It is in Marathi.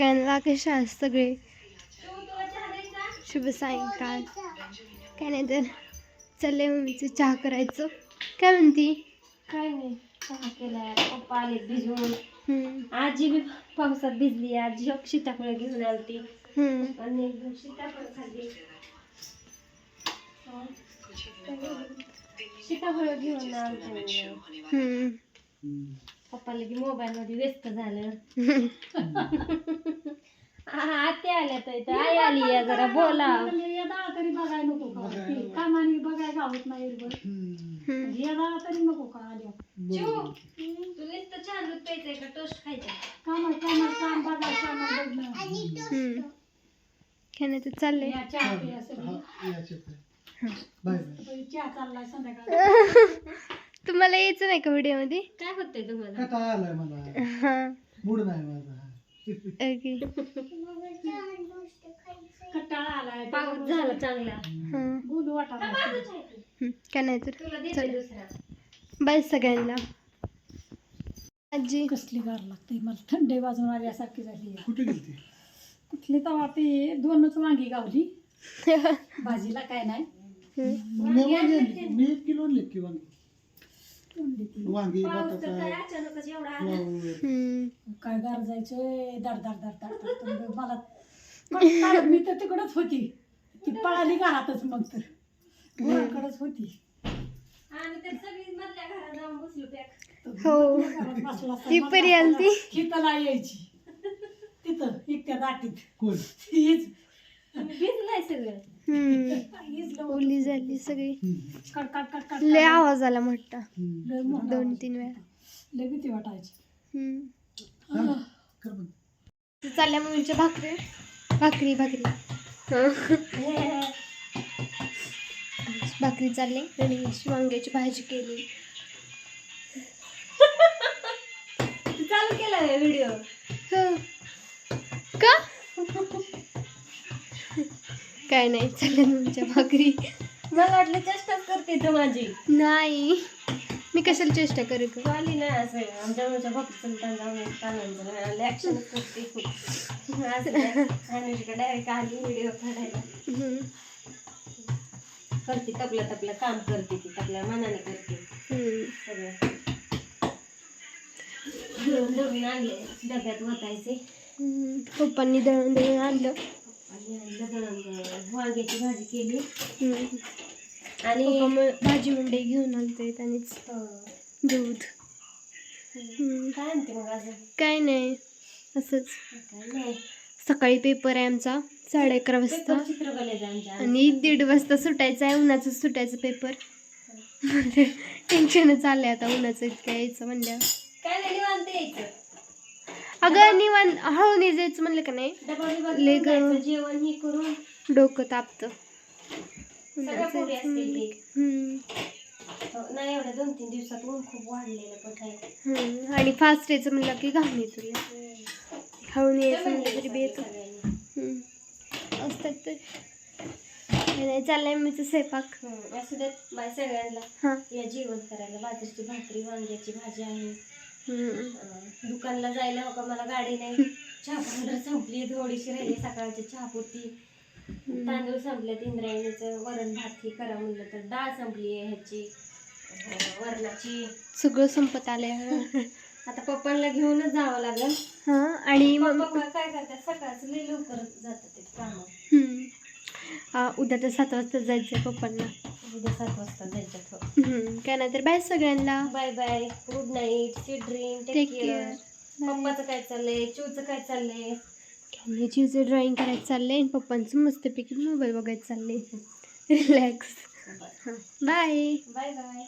सगळ्यांना कशा आहेत सगळे? शुभ सायंकाळ. काय नाही तर चाललंय मम्मीचं चहा करायचं. काय म्हणती? काय नाही चहा केलाय पप्पा आले भिजवून. आजी बी पावसात भिजली आजी एक सीताफळ घेऊन आलती. आणि एक दोन सीताफळ खाल्ली. सीताफळ घेऊन आलते हम्म. पप्पा लगे मोबाईल मध्ये व्यस्त झालं आ- आत्या आल्या तर इथं. आई आली आहे जरा बोला. येदा तरी बघायला नको का? ती कामाने बघायला गावत नाही बरं. येदा तरी नको का आल्या? तू नुसतं चहा दूध प्यायचंय का? टोस्ट खायचा कामात कामात काम बघायचं बघणं चाललंय. या चहा पिया सगळी. बाय बाई, चहा चाललाय संध्याकाळ तुम्हाला यायचं नाही का व्हिडिओमध्ये? काय होतंय तुम्हाला? कटा आलाय मला? हां. मूड नाही माझा. ओके. कटाळा आलाय पाऊस झाला चांगला. हां. बोलू वाटा हम्म. काय नाही तर तुला देते चल दुसरा. बाय सगळ्यांना. आजी. कसली गार लागते मला थंडी वाजून आल्यासारखी झाली कुठे गेलती? कुठली तर ते दोनच वांगी गावली. भाजीला काय नाही. मी एक किलो आणली की वांगी वांगी पाऊस तर काय बटाटा अचानकच एवढा आला. फ्लावर. हम्म. काय गार जायचंय? दर दर दर दर दर दर. मला. मी तर तिकडच होती. ती पळाली घरातच मग तर. घराकडेच होती. आणि ते सगळी मधल्या घरात जाऊन बसलो पॅक हो. घरात बसला असता ती मला परी आलती. हिताला यायची. तिथं इतक्या दाटीत. कोण? हीच भिजलाय सगळं हम्म. हीच लवकर. ओली झाली सगळी लय आवाज आला मोठा हम्म. लय मोठा दोन आवाज. तीन वेळा लय भीती वाटायची हम्म. हा, कर बंद. तर चालल्या मम्मीच्या भाकरी भाकरी भाकरी हं. भाकरी चालली आणि वांग्याची भाजी केली तू चालू केला व्हिडिओ काय नाही चालल्या मम्मीच्या भाकरी. मला वाटलं चेष्टाच करते तू माझी. नाही मी कशाला चेष्टा करू तू आली ना असं आमच्या मुलच्या करते डायरेक्ट आली व्हिडिओ काढायला. करते तपलं तपलं काम करते ती तपल्या मनाने करते. सगळं. दळून आणले डब्यात वतायचे. पप्पांनी दळण दळून आणलं. वांग्याची भाजी केली. आणि भाजी मंडई घेऊन आलते त्यानेच. हं. दूध. काय आणते मग अजून? काय नाही. असंच. सकाळी पेपर आहे आमचा. साडे अकरा वाजता. आणि दीड वाजता सुटायचा आहे. उन्हाचं सुटायचं पेपर. टेन्शनच आलंय आता. उन्हाचं इतकं यायचं म्हणल्या काय नाही अगं निवांत हळून जायचं म्हणलं का नाही? लय गरम. जेवण हे करून. डोकं तापतं. हो, नाही एवढ्या दोन तीन दिवसात ऊन खूप वाढलेलं पण आहे हम्म. आणि फास्ट यायचं म्हणलं की घाम येतो लय. हळून यायचं म्हणलं तरी बी येतो सगळ्यांनी. हम्म. असतात तर. नाही चाललंय मी स्वयंपाक. हं, असू देत बाय सगळ्यांना. हां. या जेवण करायला बाजरीची भाकरी वांग्याची भाजी आहे. दुकानला जायला हो का मला गाडी नाही. चहा पावडर संपली थोडीशी राहिली सकाळची चहापुरती तांदूळ संपलेत इंद्रायणीचं वरण भात ही करा म्हणलं तर डाळ संपली आहे ह्याची वरणाची. सगळं संपत आलंय आता पप्पांना घेऊनच जावं लागेल. हां आणि मग पप्पा काय करतात? सकाळचं लई लवकर जातात ते कामं. हम्म. उद्या तर सात वाजता जायचंय पप्पांना. उद्या सात वाजता हम्म. काय नाही तर बाय सगळ्यांना. Bye bye good night sweet dream take care. पप्पाचं काय चाललंय? चिवचं काय चाललंय? कॅमेजीचं ड्रॉइंग करायचं चाललंय आणि पप्पांचं मस्तपैकी मोबाईल बघायचं चाललंय. Relax bye. Bye bye.